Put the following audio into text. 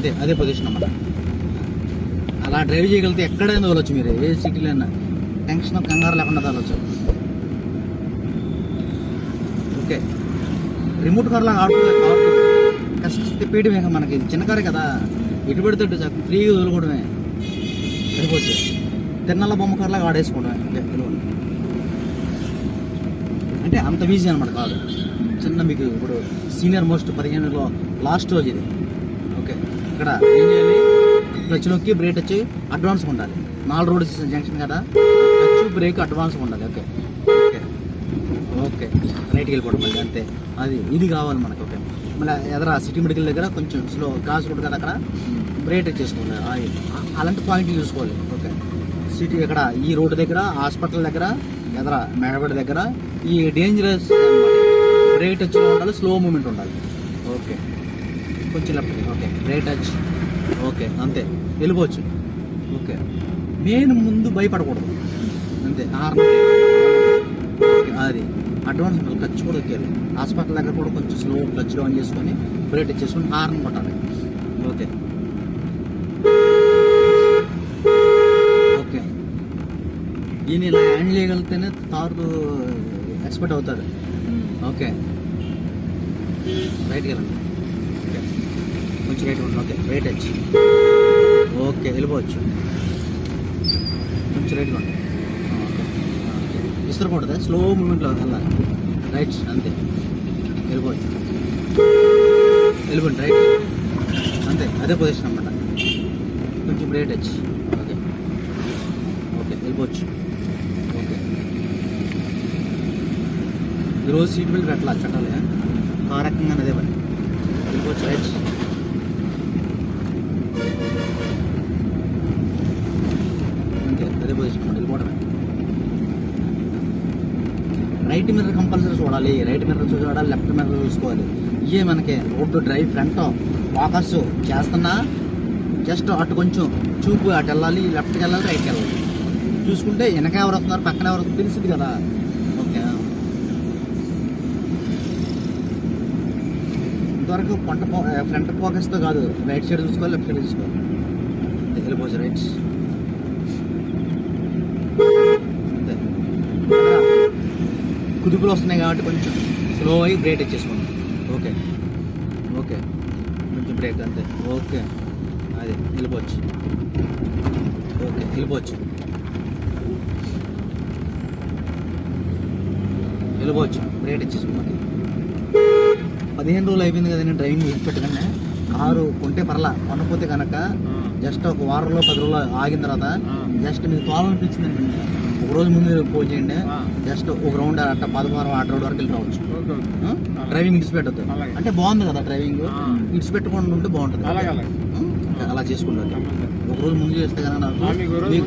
అంతే అదే పొజిషన్ అన్నమాట. అలా డ్రైవ్ చేయగలిగితే ఎక్కడైనా తోలొచ్చు మీరు ఏ సిటీలో అయినా. టెన్షన్ కంగారు లేకుండా తోలొచ్చు. ఓకే. రిమోట్ కార్ లాగా ఆడుతుంది కష్ట తిప్పేయడమే మనకి. ఇది చిన్న కారే కదా. ఎటు పెడితే ఫ్రీగా వదులుకోవడమే సరిపోతుంది తిన్నల బొమ్మ కార్లాగా ఆడేసుకోవడమే. అంతే అంటే అంత ఈజీ అనమాట కాదు. చిన్న మీకు ఇప్పుడు సీనియర్ మోస్ట్ పదిహేనులో లాస్ట్ రోజు ఇది. ఇక్కడ ఏం చేయాలి? క్లచ్ నొక్కి బ్రేక్ వచ్చి అడ్వాన్స్గా ఉండాలి. నాలుగు రోడ్ జంక్షన్ కదా. క్లచ్ బ్రేక్ అడ్వాన్స్గా ఉండాలి. ఓకే. ఓకే. ఓకే. రైట్కి వెళ్ళిపోవడం మళ్ళీ అంతే. అది ఇది కావాలి మనకు. ఓకే. మళ్ళీ ఎదర సిటీ మెడికల్ దగ్గర కొంచెం స్లో క్రాస్ రోడ్ కదా అక్కడ. బ్రేక్ చేసుకోండి అలాంటి పాయింట్లు చూసుకోవాలి. ఓకే. సిటీ ఇక్కడ ఈ రోడ్డు దగ్గర హాస్పిటల్ దగ్గర ఎదర మేడబడి దగ్గర ఈ డేంజరస్ బ్రేక్ టచ్ ఉండాలి స్లో మూమెంట్ ఉండాలి. ఓకే. కొంచెం left okay brake touch okay అంతే. వెళ్ళిపోవచ్చు. ఓకే. మెయిన్ ముందు భయపడకూడదు. అంతే. అది. అడ్వాన్స్ ఉండాలి క్లచ్ కూడా ఎక్కాలి హాస్పిటల్ దగ్గర కూడా కొంచెం స్లో క్లచ్ డౌన్ చేసుకొని బ్రేక్ టచ్ చేసుకొని హార్న్ కొట్టాలి. ఓకే. ఓకే. ఈయన ఇలా హ్యాండిల్ చేయగలిగితేనే తారు ఎక్స్పర్ట్ అవుతాడు. ఓకే. రైట్కి వెళ్ళండి. కొంచెం రైట్ ఉంటుంది ఓకే రైట్ వచ్చి ఓకే వెళ్ళిపోవచ్చు. కొంచెం రైట్గా ఉంటుంది ఆ, స్లో మూమెంట్లో వెళ్ళాలి రైట్ అంతే. వెళ్ళిపోవచ్చు. వెళ్ళిపోండి రైట్ అంతే అదే పొజిషన్ అనమాట కొంచెం రేట్ వచ్చి ఓకే. ఓకే వెళ్ళిపోవచ్చు. ఓకే. ఈరోజు సీట్ బెల్ట్ పెట్టాలి పెట్టాలి ఆ? రకంగా అదే పని. వెళ్ళిపోవచ్చు రైట్ అంతే అదే పొజిషన్ వెళ్ళిపోవడమే రైట్ మిర్రర్ కంపల్సరీ చూడాలి రైట్ మిర్రర్ చూడాలి లెఫ్ట్ మిర్రర్ చూసుకోవాలి. ఇవే మనకి రోడ్డు డ్రైవ్ ఫ్రంట్ ఫోకస్ చేస్తున్నా జస్ట్ అటు కొంచెం చూపు అటు వెళ్ళాలి లెఫ్ట్కి వెళ్ళాలి రైట్కి వెళ్ళాలి. చూసుకుంటే వెనక ఎవరు వస్తున్నారు పక్కన ఎవరు వస్తున్నారు తెలిసింది కదా. ఓకే. ఇంతవరకు పంట ఫ్రంట్ ఫోకస్తో కాదు రైట్ సైడ్ చూసుకోవాలి లెఫ్ట్ సైడ్ చూసుకోవాలి. దగ్గర వెళ్ళిపోవచ్చు రైట్ అంతే కుదుపులు వస్తున్నాయి కాబట్టి కొంచెం స్లో అయ్యి బ్రేక్ ఇచ్చేసుకోండి. ఓకే. ఓకే. కొంచెం బ్రేక్ అంతే. ఓకే. అది వెళ్ళిపోవచ్చు ఓకే వెళ్ళిపోవచ్చు వెళ్ళిపోవచ్చు బ్రేక్ ఇచ్చేసుకోండి. పదిహేను రోజులు అయిపోయింది కదండి డ్రైవింగ్ విడిచిపెట్టగానే కారు కొంటే పర్లా కొనపోతే కనుక జస్ట్ ఒక వారంలో పది రోజులు ఆగిన తర్వాత జస్ట్ మీకు తోలనిపించింది అనుకోండి. ఒక రోజు ముందు ఫోన్ చేయండి. జస్ట్ ఒక రౌండ్ అట్ట పదహారు ఆట రోడ్ వరకు వెళ్ళి రావచ్చు? డ్రైవింగ్ ఇడిచిపెట్టద్దు అలాగే. అంటే బాగుంది కదా డ్రైవింగ్ ఆ. ఇడిచిపెట్టకుండా ఉంటే బాగుంటుంది? అలా చేసుకుంటారు. ఒక రోజు ముందు చేస్తే కనుక మీకు